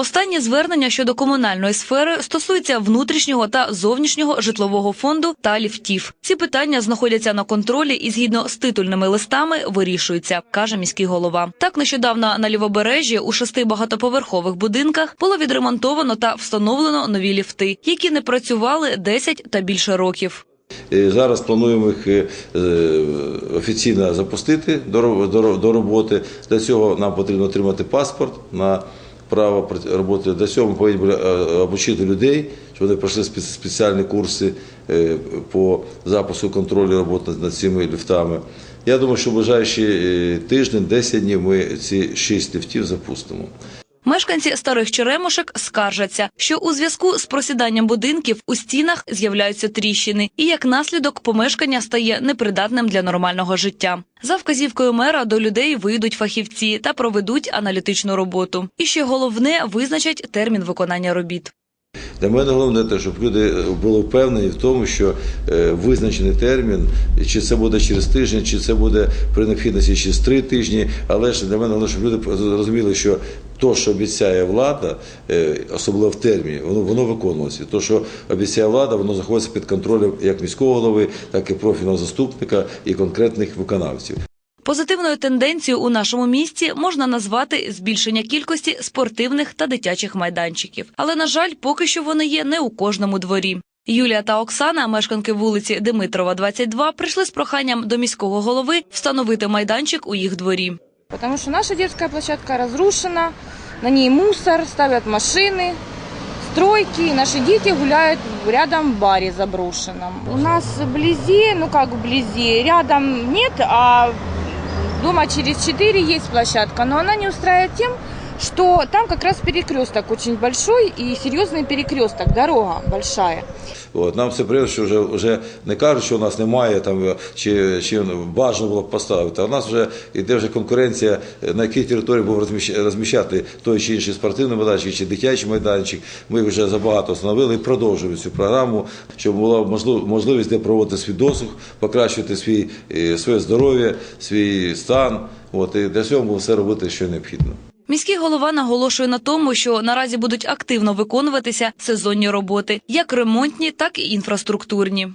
Останні звернення щодо комунальної сфери стосуються внутрішнього та зовнішнього житлового фонду та ліфтів. Ці питання знаходяться на контролі і згідно з титульними листами вирішуються, каже міський голова. Так нещодавно на лівобережжі у шести багатоповерхових будинках було відремонтовано та встановлено нові ліфти, які не працювали 10 та більше років. Е, Зараз плануємо їх е, е, офіційно запустити до роботи. Для цього нам потрібно отримати паспорт на право пр- роботи. Для цього ми повинні були е, обучити людей, щоб вони пройшли спеціальні курси е, по запуску контролю роботи над цими ліфтами. Я думаю, що в ближайші е, тиждень, 10 днів ми ці 6 ліфтів запустимо. Мешканці старих черемошек скаржаться, що у зв'язку з просіданням будинків у стінах з'являються тріщини, і як наслідок помешкання стає непридатним для нормального життя. За вказівкою мера до людей вийдуть фахівці та проведуть аналітичну роботу. І ще головне визначать термін виконання робіт. Для мене головне те, щоб люди е, були впевнені в тому, що е, визначений термін, чи це буде через тиждень, чи це буде при необхідності через три тижні. Але ж для мене головне, щоб люди зрозуміли, що то, що обіцяє влада, е, особливо в терміні, воно воно виконується. То, що обіцяє влада, воно знаходиться під контролем як міського голови, так і профільного заступника і конкретних виконавців. Позитивною тенденцією у нашому місті можна назвати збільшення кількості спортивних та дитячих майданчиків. Але на жаль, поки що вони є не у кожному дворі. Юлія та Оксана, мешканки вулиці Димитрова, 22, прийшли з проханням до міського голови встановити майданчик у їх дворі. Потому что наша детская площадка разрушена, на ней мусор, ставят машины, стройки, и наши дети гуляют рядом в баре заброшенном. У нас вблизи, ну как вблизи, рядом нет, а дома через 4 есть площадка, но она не устраивает тем, что там как раз перекресток очень большой и серьезный перекресток, дорога большая. От, нам це приємно, що вже, вже не кажуть, що у нас немає там, чи, чи бажано було б поставити. А у нас вже йде вже конкуренція, на якій території був розміщ- розміщати той чи інший спортивний майданчик, чи дитячий майданчик. Ми вже забагато встановили і продовжуємо цю програму, щоб була можлив- можливість де проводити свій досуг, покращувати свій, е, своє здоров'я, свій стан. От, і для цього ми все робити, що необхідно. Міський голова наголошує на тому, що наразі будуть активно виконуватися сезонні роботи, як ремонтні, так і інфраструктурні.